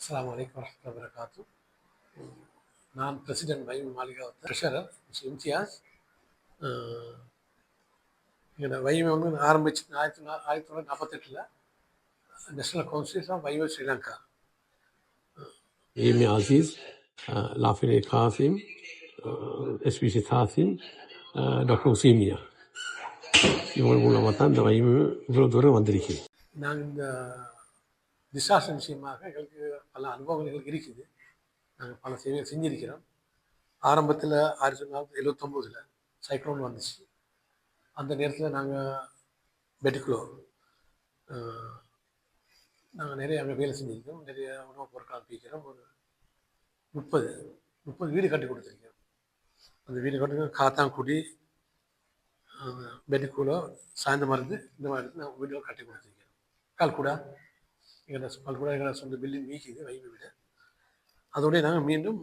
அஸ்ஸலாமு அலைக்கும் வரஹ்மத்துல்லாஹி வபரகாத்து நான் பிரசிடென்ட் வைம் மாளிகாவத் ட்ரெஷரர் மிஸ் இம்தியாஸ். எங்களோட வைமை வந்து ஆரம்பிச்சு ஆயிரத்தி ஆயிரத்தி தொள்ளாயிரத்தி நாற்பத்தெட்டில் நேஷனல் கவுன்சில் ஆஃப் வைவ ஸ்ரீலங்கா ஏமி அசீஸ் லாஃபிலே காசிம் எஸ்பிசி தாசிம் டாக்டர் உசீமியா. இவங்க மூலமாக தான் இந்த வைமு இவ்வளோ தூரம் வந்திருக்கேன் நாங்கள் இந்த டிசாஸ்டர் விஷயமாக எங்களுக்கு பல அனுபவங்கள் எங்களுக்கு இருக்குது. நாங்கள் பல சேவைகள் செஞ்சிருக்கிறோம். ஆரம்பத்தில் ஆயிரத்தி தொள்ளாயிரத்தி எழுவத்தொம்போதில் சைக்ளோன் வந்துச்சு. அந்த நேரத்தில் நாங்கள் பெட்டிக்குலோ நாங்கள் நிறைய அங்கே வேலை செஞ்சுருக்கோம் நிறைய உணவுப் பொருட்கள் அனுப்பிக்கிறோம் ஒரு முப்பது முப்பது வீடு கட்டி கொடுத்துருக்கோம் அந்த வீடு கட்டி காத்தாங்குடி பெட்டிக்குலோ சாய்ந்த மருந்து இந்த மாதிரி நாங்கள் வீடுகள் கட்டி கொடுத்துருக்கோம் கால்குடா எங்களோட கல்குடா எங்களோட சொந்த பில்டிங் வீக்குது வைமை விட. அதோடய நாங்கள் மீண்டும்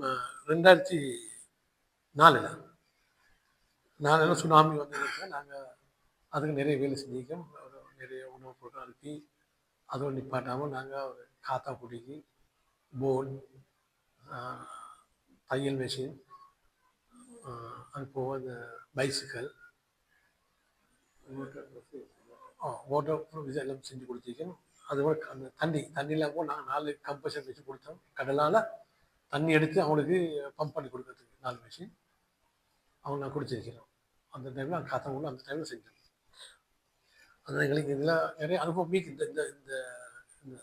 ரெண்டாயிரத்தி நாலில் நாலில் சுனாமி வந்த நாங்கள் அதுக்கு நிறைய வேலை செஞ்சிருக்கோம். ஒரு நிறைய உணவுப் பொருட்கள் அனுப்பி அதோடு நிப்பாட்டாமல் நாங்கள் ஒரு காத்தாக்குடிக்கு போன் தையல் மிஷின் அது போக அந்த பைசிக்கல் வாட்டர் ப்ரூஃப் இதெல்லாம் செஞ்சு கொடுத்துருக்கேன் அதுபோல் அந்த தண்ணி தண்ணியில் கூட நாங்கள் நாலு கம்பஷன் வச்சு கொடுத்தோம் கடலால் தண்ணி எடுத்து அவங்களுக்கு பம்ப் பண்ணி கொடுக்கறதுக்கு நாலு மிஷின் அவங்க நான் கொடுத்துருக்கிறோம் அந்த டைமில் அந்த காத்தாங்குள்ள அந்த டைமில் செஞ்சோம் அதனால் எங்களுக்கு இதில் நிறைய அனுபவம். மீக்கு இந்த இந்த இந்த இந்த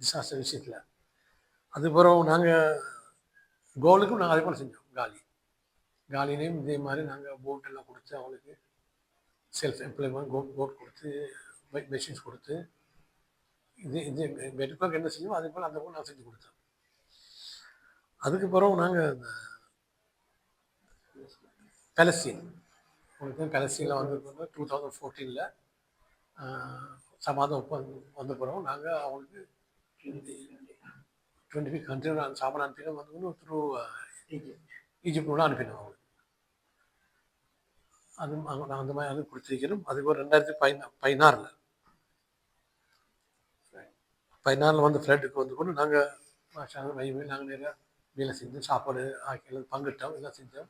டிசாஸ்டர் விஷயத்தில். அதுக்கப்புறம் நாங்கள் கோலுக்கும் நாங்கள் அதே போல் செஞ்சோம் காலி. காலிலையும் இதே மாதிரி நாங்கள் போட்டெல்லாம் கொடுத்து அவங்களுக்கு செல்ஃப் எம்ப்ளாய்மெண்ட் கோட் கோட் கொடுத்து மெஷின்ஸ் கொடுத்து இது இது மெடிக்கலுக்கு என்ன செஞ்சோமோ அதே போல் அந்த பொண்ணு நான் செஞ்சு கொடுத்தேன் அதுக்கு பிறகு நாங்கள் இந்த பலஸ்தீன் உங்களுக்கு பலஸ்தீனில் வந்து டூ தௌசண்ட் ஃபோர்டீனில் சமாதம் ஒப்பந்தம் வந்த பிறகு நாங்கள் அவங்களுக்கு டுவெண்ட்டி ஃபைவ் கண்ட்ரி சாமான் அனுப்பினோம் வந்து த்ரூ ஈஜிப்டோட அனுப்பினோம் அவங்களுக்கு. அது நாங்கள் நான் அந்த மாதிரி அது கொடுத்துருக்கிறோம். அதுக்கு ரெண்டாயிரத்தி பதினா பதினாறில் பதினாறில் வந்து ஃப்ளைட்டுக்கு வந்து கொண்டு நாங்கள் மையமே நாங்கள் நிறையா வேலை செஞ்சோம். சாப்பாடு ஆக்கி பங்கிட்டோம் எல்லாம் செஞ்சோம்.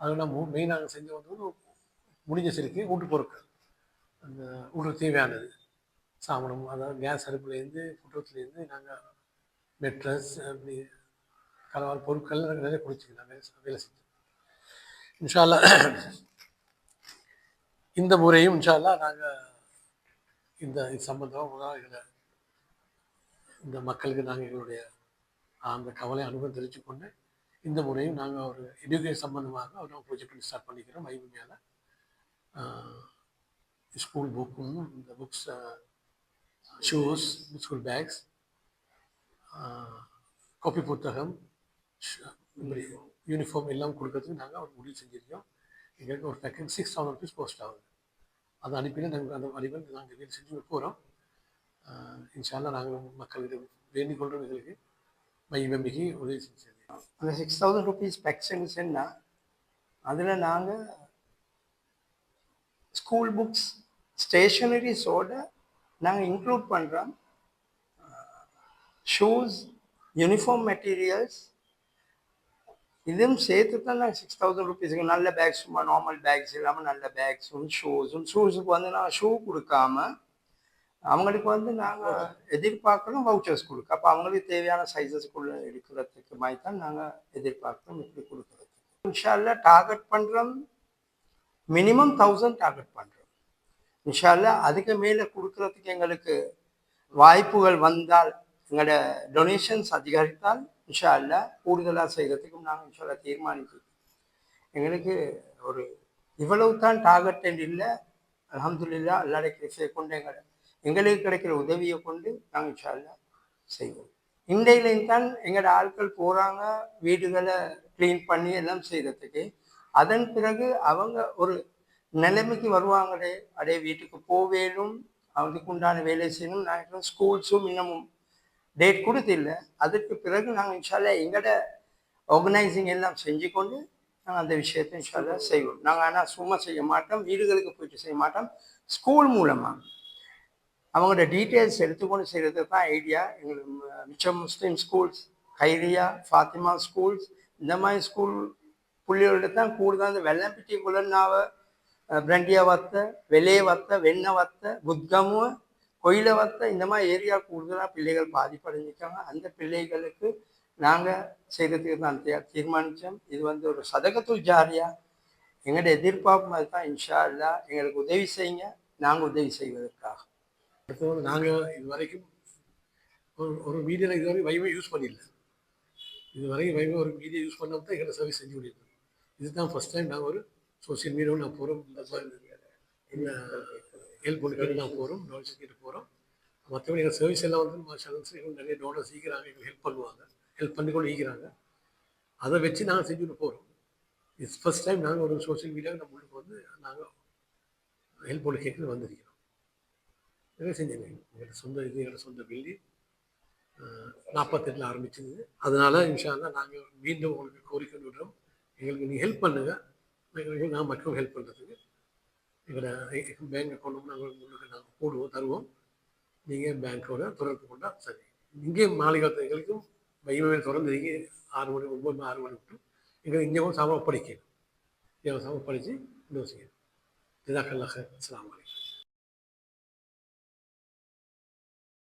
அது நம்ம மெயின் நாங்கள் செஞ்ச வந்து முடிஞ்ச சரிக்கு வீட்டு பொருட்கள் அந்த வீட்டுக்கு தேவையானது. சாப்பிடும் அதாவது கேஸ் அடுப்புலேருந்து ஃபுட்டோத்துலேருந்து நாங்கள் மெட்ரஸ் அப்படி கலவால் பொருட்கள் நிறைய கொடுத்துக்கலாம் வேலை வேலை செஞ்சோம். இன்ஷால்லா இந்த முறையும் இன்ஷால்லா நாங்கள் இந்த இது சம்பந்தமாக முதல்ல எங்களை இந்த மக்களுக்கு நாங்கள் எங்களுடைய அந்த கவலை அனுபவம் தெரிவித்துக்கொண்டு இந்த முறையும் நாங்கள் ஒரு எஜுகேஷன் சம்பந்தமாக ஒரு ப்ரொஜெக்ட் பண்ணி ஸ்டார்ட் பண்ணிக்கிறோம். ஐவி மேலே. ஸ்கூல் புக்கும் இந்த books shoes school bags copy புத்தகம் யூனிஃபார்ம் எல்லாம் கொடுக்கறதுக்கு நாங்கள் ஒரு முடிவு செஞ்சுருக்கோம். எங்களுக்கு ஒரு packet six thousand rupees post ஆகுது. அதை அனுப்பினா நாங்கள் அந்த அனுப்பி நாங்கள் வேலை செஞ்சு போகிறோம் இன்ஷால்லா நாங்கள் மக்களிடம் வேண்டிக் கொண்டு எங்களுக்கு மையம்பம்பிக்கு உதவி செஞ்சு அந்த சிக்ஸ் தௌசண்ட் ருபீஸ் பெக்ஷன் சொன்னால் அதில் நாங்கள் ஸ்கூல் புக்ஸ் ஸ்டேஷனரிஸோட நாங்கள் இன்க்ளூட் பண்ணுறோம் ஷூஸ் யூனிஃபார்ம் மெட்டீரியல்ஸ் இதுவும் சேர்த்து தான் நாங்கள் சிக்ஸ் தௌசண்ட் ருபீஸுக்கு நல்ல பேக்ஸ் சும்மா நார்மல் பேக்ஸ் இல்லாமல் நல்ல பேக்ஸும் ஷூஸும் ஷூஸுக்கு வந்து நான் ஷூ கொடுக்காம அவங்களுக்கு வந்து நாங்கள் எதிர்பார்க்குறோம் வவுச்சர்ஸ் கொடுக்க. அப்போ அவங்களுக்கு தேவையான சைஸஸ்க்குள்ள எடுக்கிறதுக்கு மாதிரி தான் நாங்கள் எதிர்பார்க்குறோம் இப்படி கொடுக்குறது இன்ஷால்லா டார்கெட் பண்ணுறோம் மினிமம் தௌசண்ட் டார்கெட் பண்ணுறோம் இன்ஷால்லா அதுக்கு மேலே கொடுக்கறதுக்கு எங்களுக்கு வாய்ப்புகள் வந்தால் எங்களோட டொனேஷன்ஸ் அதிகரித்தால் இன்ஷா அல்லா கூடுதலாக செய்கிறதுக்கும் நாங்கள் இன்ஷா அல்லா தீர்மானிக்கிறோம். எங்களுக்கு ஒரு இவ்வளவு தான் டார்கெட் இல்லை. அல்ஹம்துலில்லாஹ் அல்லாடைய கிருஷையை கொண்டு எங்களை எங்களுக்கு கிடைக்கிற உதவியை கொண்டு நாங்கள் இன்ஷா செய்வோம். இன்றையிலையும் தான் எங்களோட ஆட்கள் போகிறாங்க வீடுகளை க்ளீன் பண்ணி எல்லாம் செய்கிறதுக்கு அதன் பிறகு அவங்க ஒரு நிலைமைக்கு வருவாங்களே அதே வீட்டுக்கு போவேலும் அவங்களுக்கு உண்டான வேலை செய்யணும் நாங்கள் ஸ்கூல்ஸும் இன்னமும் டேட் கொடுத்தில்ல அதுக்கு பிறகு நாங்கள் இன்ஷால்லா எங்களோட ஆர்கனைசிங் எல்லாம் செஞ்சு கொண்டு நாங்கள் அந்த விஷயத்தை இன்ஷால்லா செய்வோம். நாங்கள் ஆனால் சும்மா செய்ய மாட்டோம் வீடுகளுக்கு போயிட்டு செய்ய மாட்டோம் ஸ்கூல் மூலமாக அவங்களோட டீட்டெயில்ஸ் எடுத்துக்கொண்டு செய்கிறது தான் ஐடியா எங்களுக்கு மிச்சம் Muslim schools Khairiya Fathima schools இந்த மாதிரி ஸ்கூல் பிள்ளைகள்கிட்ட தான் கூடுதல் அந்த வெள்ளம்பிட்டி குலன்னாவை பிரண்டியா வத்த வெளியே வத்த வெண்ண வத்த புத்கமுவ கொயில வத்த இந்த மாதிரி ஏரியா கூடுதலாக பிள்ளைகள் பாதிப்படைஞ்சிருக்காங்க. அந்த பிள்ளைகளுக்கு நாங்கள் செய்கிறதுக்கு தான் தீ- தீர்மானித்தோம் இது வந்து ஒரு சதகத்துல் ஜாரியா. எங்களோட எதிர்பார்ப்பு மாதிரி தான் இன்ஷா அல்லா எங்களுக்கு உதவி செய்யுங்க. நாங்கள் உதவி செய்வதற்காக. அடுத்தவங்க நாங்கள் இது வரைக்கும் ஒரு ஒரு மீடியாவில் இது வரைக்கும் வைவை யூஸ் பண்ணிடல இது வரைக்கும் வைவை ஒரு மீடியா யூஸ் பண்ணாமல் தான் எங்களை சர்வீஸ் செஞ்சு முடியும் இதுதான் ஃபர்ஸ்ட் டைம் நாங்கள் ஒரு சோஷியல் மீடியாவில் நான் போகிறோம் இந்த மாதிரி ஹெல்ப் பண்ணிக்கிட்டு நான் போகிறோம் டோனர்ஸ் கேட்டு போகிறோம் மற்றபடி எங்கள் சர்வீஸ் எல்லாம் வந்து மாஷால்ஸ் எங்களுக்கு நிறைய டோனர்ஸ் ஈக்கிறாங்க. எங்களுக்கு ஹெல்ப் பண்ணுவாங்க. ஹெல்ப் பண்ணி கொண்டு ஈக்கிறாங்க. அதை வச்சு நாங்கள் செஞ்சுட்டு போகிறோம் இட்ஸ் ஃபஸ்ட் டைம் நாங்கள் ஒரு சோஷியல் மீடியாவில் நம்மளுக்கு வந்து நாங்கள் ஹெல்ப் பண்ணி கேட்குறது வந்திருக்கோம். நிறைய செஞ்சேங்க? எங்களோட சொந்த இது எங்களோட சொந்த பில்டிங் நாற்பத்தெட்டில் ஆரம்பிச்சது. அதனால இன்ஷால்லாம் நாங்கள் மீண்டும் உங்களுக்கு கோரிக்கை விடுறோம். எங்களுக்கு நீங்கள் ஹெல்ப் பண்ணுங்கள் எங்களுக்கு நான் மக்களும் ஹெல்ப் பண்ணுறதுக்கு எங்களோட பேங்க் அக்கௌண்ட் நாங்கள் உங்களுக்கு நாங்கள் போடுவோம் தருவோம். நீங்கள் பேங்க்கோட தொடர்பு கொண்டால் சரி. இங்கேயும் மாளிகாத்து எங்களுக்கும் மையமே தொடர்ந்து நீங்கள் ஆறு மணி ஒம்பது மணி ஆறு மணி விட்டு எங்களுக்கு இங்கே சாமான் படிக்கணும் இங்கே சாமான் படித்து இன்னும் செய்யணும். ஜிதாக்கல்லாக அஸ்லாம் வலைக்கம்